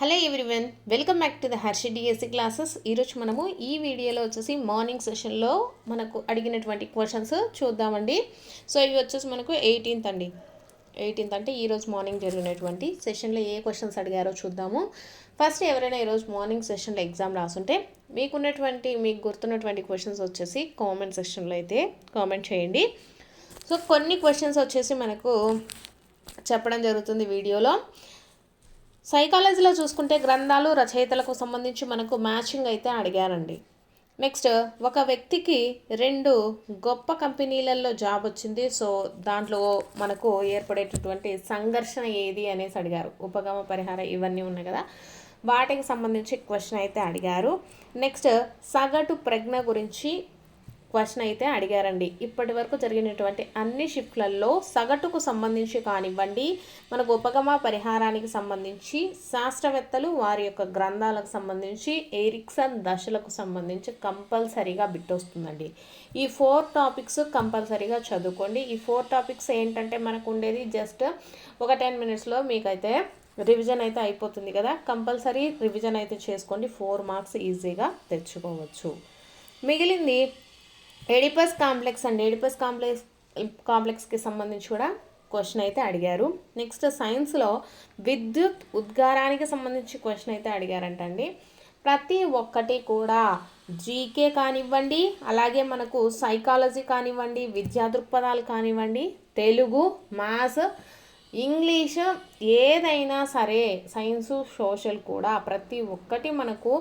Hello everyone welcome back to the Harshi DSC classes. ఈరోజు మనము ఈ వీడియోలో వచ్చేసి మార్నింగ్ సెషన్లో మనకు అడిగినటువంటి క్వశ్చన్స్ చూద్దామండి. సో ఇవి వచ్చేసి మనకు ఎయిటీన్త్ అండి. ఎయిటీన్త్ అంటే ఈరోజు మార్నింగ్ జరిగినటువంటి సెషన్లో ఏ క్వశ్చన్స్ అడిగారో చూద్దాము. ఫస్ట్ ఎవరైనా ఈరోజు మార్నింగ్ సెషన్లో ఎగ్జామ్ రాసుంటే మీకున్నటువంటి మీకు గుర్తున్నటువంటి క్వశ్చన్స్ వచ్చేసి కామెంట్ సెక్షన్లో అయితే కామెంట్ చేయండి. సో కొన్ని క్వశ్చన్స్ వచ్చేసి మనకు చెప్పడం జరుగుతుంది వీడియోలో. సైకాలజీలో చూసుకుంటే గ్రంథాలు రచయితలకు సంబంధించి మనకు మ్యాచింగ్ అయితే అడిగారండి. నెక్స్ట్ ఒక వ్యక్తికి రెండు గొప్ప కంపెనీలలో జాబ్ వచ్చింది సో దాంట్లో మనకు ఏర్పడేటటువంటి సంఘర్షణ ఏది అనేసి అడిగారు. ఉపగమ పరిహారం ఇవన్నీ ఉన్నాయి కదా వాటికి సంబంధించి క్వశ్చన్ అయితే అడిగారు. నెక్స్ట్ సగటు ప్రజ్ఞ గురించి క్వశ్చన్ అయితే అడిగారండి. ఇప్పటి వరకు జరిగినటువంటి అన్ని షిఫ్ట్లలో సగటుకు సంబంధించి కానివ్వండి మనకు ఉపగమ పరిహారానికి సంబంధించి శాస్త్రవేత్తలు వారి యొక్క గ్రంథాలకు సంబంధించి ఎరిక్సన్ దశలకు సంబంధించి కంపల్సరీగా బిట్టొస్తుందండి ఈ ఫోర్ టాపిక్స్ కంపల్సరీగా చదువుకోండి. ఈ ఫోర్ టాపిక్స్ ఏంటంటే మనకు ఉండేది జస్ట్ ఒక టెన్ మినిట్స్లో మీకైతే రివిజన్ అయితే అయిపోతుంది కదా. కంపల్సరీ రివిజన్ అయితే చేసుకోండి. ఫోర్ మార్క్స్ ఈజీగా తెచ్చుకోవచ్చు. మిగిలింది ఎడిపస్ కాంప్లెక్స్ అండి. ఎడిపస్ కాంప్లెక్స్ కాంప్లెక్స్కి సంబంధించి కూడా క్వశ్చన్ అయితే అడిగారు. నెక్స్ట్ సైన్స్లో విద్యుత్ ఉద్గారానికి సంబంధించి క్వశ్చన్ అయితే అడిగారంటండి ప్రతి ఒక్కటి కూడా జీకే కానివ్వండి అలాగే మనకు సైకాలజీ కానివ్వండి విద్యా దృక్పథాలు కానివ్వండి తెలుగు మ్యాథ్స్ ఇంగ్లీష్ ఏదైనా సరే సైన్సు సోషల్ కూడా ప్రతి ఒక్కటి మనకు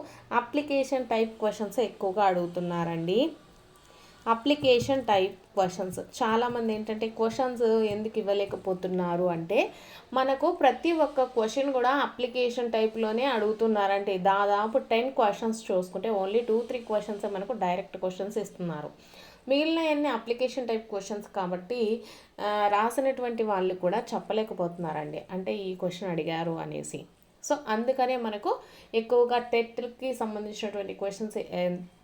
అప్లికేషన్ టైప్ క్వశ్చన్స్ ఎక్కువగా అడుగుతున్నారండి. Application type questions. చాలామంది ఏంటంటే క్వశ్చన్స్ ఎందుకు ఇవ్వలేకపోతున్నారు అంటే మనకు ప్రతి ఒక్క క్వశ్చన్ కూడా అప్లికేషన్ టైప్లోనే అడుగుతున్నారంటే దాదాపు టెన్ క్వశ్చన్స్ చూసుకుంటే ఓన్లీ టూ త్రీ క్వశ్చన్స్ మనకు డైరెక్ట్ క్వశ్చన్స్ ఇస్తున్నారు. మిగిలిన అన్ని అప్లికేషన్ టైప్ క్వశ్చన్స్ కాబట్టి రాసినటువంటి వాళ్ళు కూడా చెప్పలేకపోతున్నారండి. అంటే ఈ క్వశ్చన్ అడిగారు అనేసి. సో అందుకనే మనకు ఎక్కువగా టెట్కి సంబంధించినటువంటి క్వశ్చన్స్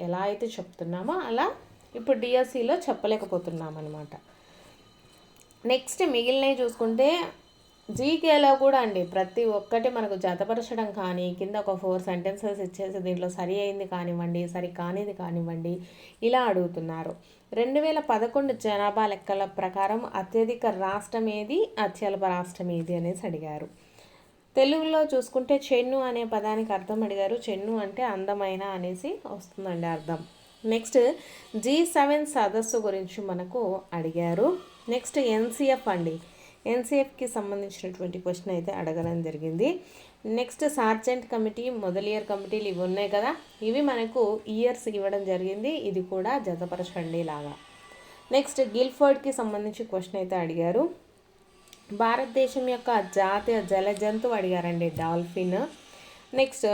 ఎలా అయితే చెప్తున్నామో అలా ఇప్పుడు డిఎస్సిలో చెప్పలేకపోతున్నాం అనమాట నెక్స్ట్ మిగిలినవి చూసుకుంటే జీకేలో కూడా అండి ప్రతి ఒక్కటి మనకు జతపరచడం కానీ కింద ఒక ఫోర్ సెంటెన్సెస్ ఇచ్చేసి దీంట్లో సరి అయింది కానివ్వండి సరి కానిది కానివ్వండి ఇలా అడుగుతున్నారు. రెండు వేల పదకొండు జనాభా లెక్కల ప్రకారం అత్యధిక రాష్ట్రం ఏది అత్యల్ప రాష్ట్రం ఏది అనేసి అడిగారు. తెలుగులో చూసుకుంటే చెన్ను అనే పదానికి అర్థం అడిగారు. చెన్ను అంటే అందమైన అనేసి వస్తుందండి అర్థం. నెక్స్ట్ జీ సెవెన్ సదస్సు గురించి మనకు అడిగారు. నెక్స్ట్ ఎన్సీఎఫ్ అండి. ఎన్సీఎఫ్కి సంబంధించినటువంటి క్వశ్చన్ అయితే అడగడం జరిగింది. నెక్స్ట్ సార్జెంట్ కమిటీ మొదలియర్ కమిటీలు ఇవి ఉన్నాయి కదా. ఇవి మనకు ఇయర్స్ ఇవ్వడం జరిగింది. ఇది కూడా జతపరచండి లాగా. నెక్స్ట్ గిల్ఫర్డ్కి సంబంధించి క్వశ్చన్ అయితే అడిగారు. భారతదేశం యొక్క జాతీయ జల జంతువు అడిగారండి డాల్ఫిన్. నెక్స్ట్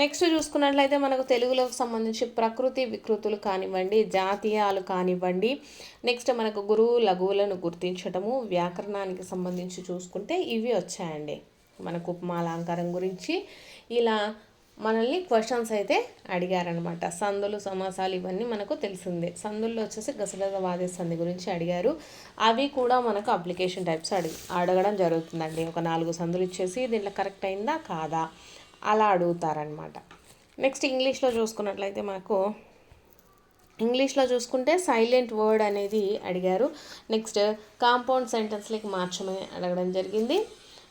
నెక్స్ట్ చూసుకున్నట్లయితే మనకు తెలుగులోకి సంబంధించి ప్రకృతి వికృతులు కానివ్వండి జాతీయాలు కానివ్వండి. నెక్స్ట్ మనకు గురువు లఘువులను గుర్తించటము వ్యాకరణానికి సంబంధించి చూసుకుంటే ఇవి వచ్చాయండి. మనకు ఉపమాలంకారం గురించి ఇలా మనల్ని క్వశ్చన్స్ అయితే అడిగారనమాట సందులు సమాసాలు ఇవన్నీ మనకు తెలిసిందే. సందుల్లో వచ్చేసి గసగసవాది సంధి గురించి అడిగారు. అవి కూడా మనకు అప్లికేషన్ టైప్స్ అడిగి అడగడం జరుగుతుందండి. ఒక నాలుగు సందులు ఇచ్చేసి దీంట్లో కరెక్ట్ అయిందా? కాదా? అలా అడుగుతారనమాట. నెక్స్ట్ ఇంగ్లీష్లో చూసుకున్నట్లయితే మనకు ఇంగ్లీష్లో చూసుకుంటే సైలెంట్ వర్డ్ అనేది అడిగారు. నెక్స్ట్ కాంపౌండ్ సెంటెన్స్లకి మార్చమని అడగడం జరిగింది.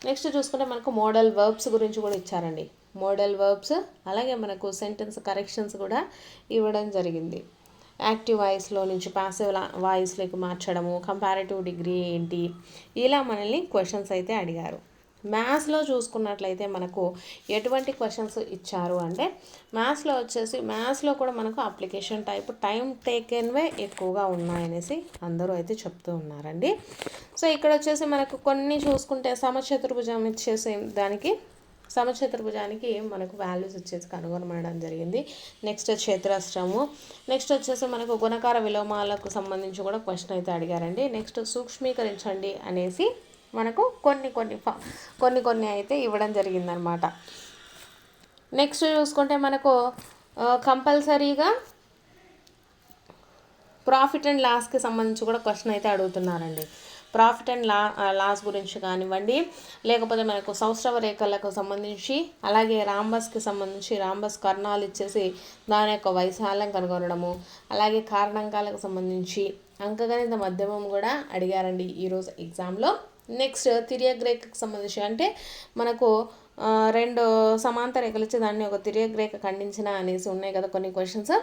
నెక్స్ట్ చూసుకుంటే మనకు మోడల్ వర్బ్స్ గురించి కూడా ఇచ్చారండి. మోడల్ వర్బ్స్ అలాగే మనకు సెంటెన్స్ కరెక్షన్స్ కూడా ఇవ్వడం జరిగింది. యాక్టివ్ వాయిస్లో నుంచి పాసివ్ వాయిస్లోకి మార్చడము కంపారిటివ్ డిగ్రీ ఏంటి ఇలా మనల్ని క్వశ్చన్స్ అయితే అడిగారు. మ్యాథ్స్లో చూసుకున్నట్లయితే మనకు ఎటువంటి క్వశ్చన్స్ ఇచ్చారు అంటే మ్యాథ్స్లో వచ్చేసి మ్యాథ్స్లో కూడా మనకు అప్లికేషన్ టైప్ టైం టేకెన్వే ఎక్కువగా ఉన్నాయనేసి అందరూ అయితే చెప్తూ ఉన్నారండి. సో ఇక్కడ వచ్చేసి మనకు కొన్ని చూసుకుంటే సమచతుర్భుజం ఇచ్చేసి దానికి సమచతుర్భుజానికి మనకు వాల్యూస్ వచ్చేసి కనుగొనడం జరిగింది. నెక్స్ట్ చతురస్రము. నెక్స్ట్ వచ్చేసి మనకు గుణకార విలోమాలకు సంబంధించి కూడా క్వశ్చన్ అయితే అడిగారండి. నెక్స్ట్ సూక్ష్మీకరించండి అనేసి మనకు కొన్ని కొన్ని కొన్ని కొన్ని అయితే ఇవ్వడం జరిగిందనమాట నెక్స్ట్ చూసుకుంటే మనకు కంపల్సరీగా ప్రాఫిట్ అండ్ లాస్కి సంబంధించి కూడా క్వశ్చన్ అయితే అడుగుతున్నారండి. ప్రాఫిట్ అండ్ లా లాస్ గురించి కానివ్వండి లేకపోతే మనకు సౌష్ఠవ రేఖలకు సంబంధించి అలాగే రాంబస్కి సంబంధించి రాంబస్ కర్ణాలు ఇచ్చేసి దాని యొక్క వైశాల్యం కనుగొనడము అలాగే కారణాంకాలకు సంబంధించి అంకగణిత మధ్యమం కూడా అడిగారండి ఈరోజు ఎగ్జామ్లో నెక్స్ట్ తిరియగ్రేఖకు సంబంధించి అంటే మనకు రెండు సమాంతర రేఖలు వచ్చి దాన్ని ఒక తిరియగ్రేఖ ఖండించిన అనేసి ఉన్నాయి కదా కొన్ని క్వశ్చన్స్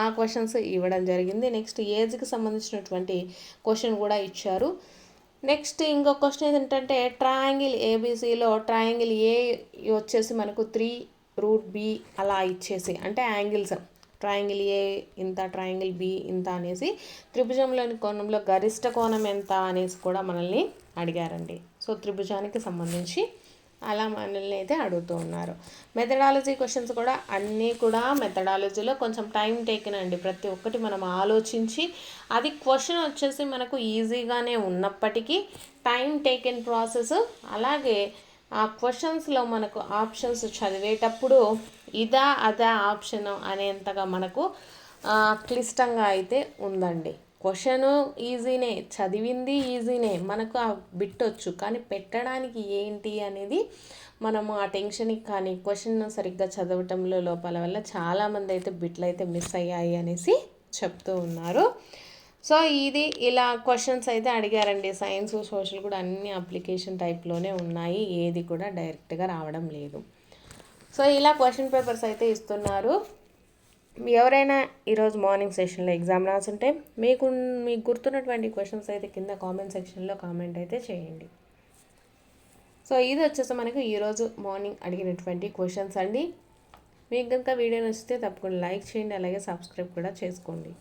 ఆ క్వశ్చన్స్ ఇవ్వడం జరిగింది. నెక్స్ట్ ఏజ్కి సంబంధించినటువంటి క్వశ్చన్ కూడా ఇచ్చారు. నెక్స్ట్ ఇంకో క్వశ్చన్ ఏంటంటే ట్రయాంగిల్ ఏబీసీలో ట్రయాంగిల్ ఏ వచ్చేసి మనకు త్రీ రూట్ బి అలా ఇచ్చేసి అంటే యాంగిల్స్ ట్రయాంగిల్ ఏ ఇంత ట్రయాంగిల్ బి ఇంత అనేసి త్రిభుజంలోని కోణంలో గరిష్ట కోణం ఎంత అనేసి కూడా మనల్ని అడిగారండి. సో త్రిభుజానికి సంబంధించి అలా మనల్ని అయితే అడుగుతూ ఉన్నారు. మెథడాలజీ క్వశ్చన్స్ కూడా అన్నీ కూడా మెథడాలజీలో కొంచెం టైం టేకెన్ అండి. ప్రతి ఒక్కటి మనం ఆలోచించి అది క్వశ్చన్ వచ్చేసి మనకు ఈజీగానే ఉన్నప్పటికీ టైం టేకెన్ ప్రాసెస్ అలాగే ఆ క్వశ్చన్స్లో మనకు ఆప్షన్స్ చదివేటప్పుడు ఇదా అదా ఆప్షన్ అనేంతగా మనకు క్లిష్టంగా అయితే ఉందండి. క్వశ్చన్ ఈజీనే చదివింది ఈజీనే మనకు ఆ బిట్టొచ్చు. కానీ పెట్టడానికి ఏంటి అనేది మనము ఆ టెన్షన్కి కానీ క్వశ్చన్ సరిగ్గా చదవటంలో లోపాల వల్ల చాలామంది అయితే బిట్లు అయితే మిస్ అయ్యాయి అనేసి చెప్తూ ఉన్నారు. సో ఇది ఇలా క్వశ్చన్స్ అయితే అడిగారండి. సైన్స్ సోషల్ కూడా అన్ని అప్లికేషన్ టైప్లోనే ఉన్నాయి. ఏది కూడా డైరెక్ట్గా రావడం లేదు. సో ఇలా క్వశ్చన్ పేపర్స్ అయితే ఇస్తున్నారు. ఎవరైనా ఈరోజు మార్నింగ్ సెషన్లో ఎగ్జామ్ రాసుంటే మీకు మీకు గుర్తున్నటువంటి క్వశ్చన్స్ అయితే కింద కామెంట్ సెక్షన్లో కామెంట్ అయితే చేయండి. సో ఇది వచ్చేసి మనకు ఈరోజు మార్నింగ్ అడిగినటువంటి క్వశ్చన్స్ అండి. మీకు కనుక వీడియో నచ్చితే తప్పకుండా లైక్ చేయండి అలాగే సబ్స్క్రైబ్ కూడా చేసుకోండి.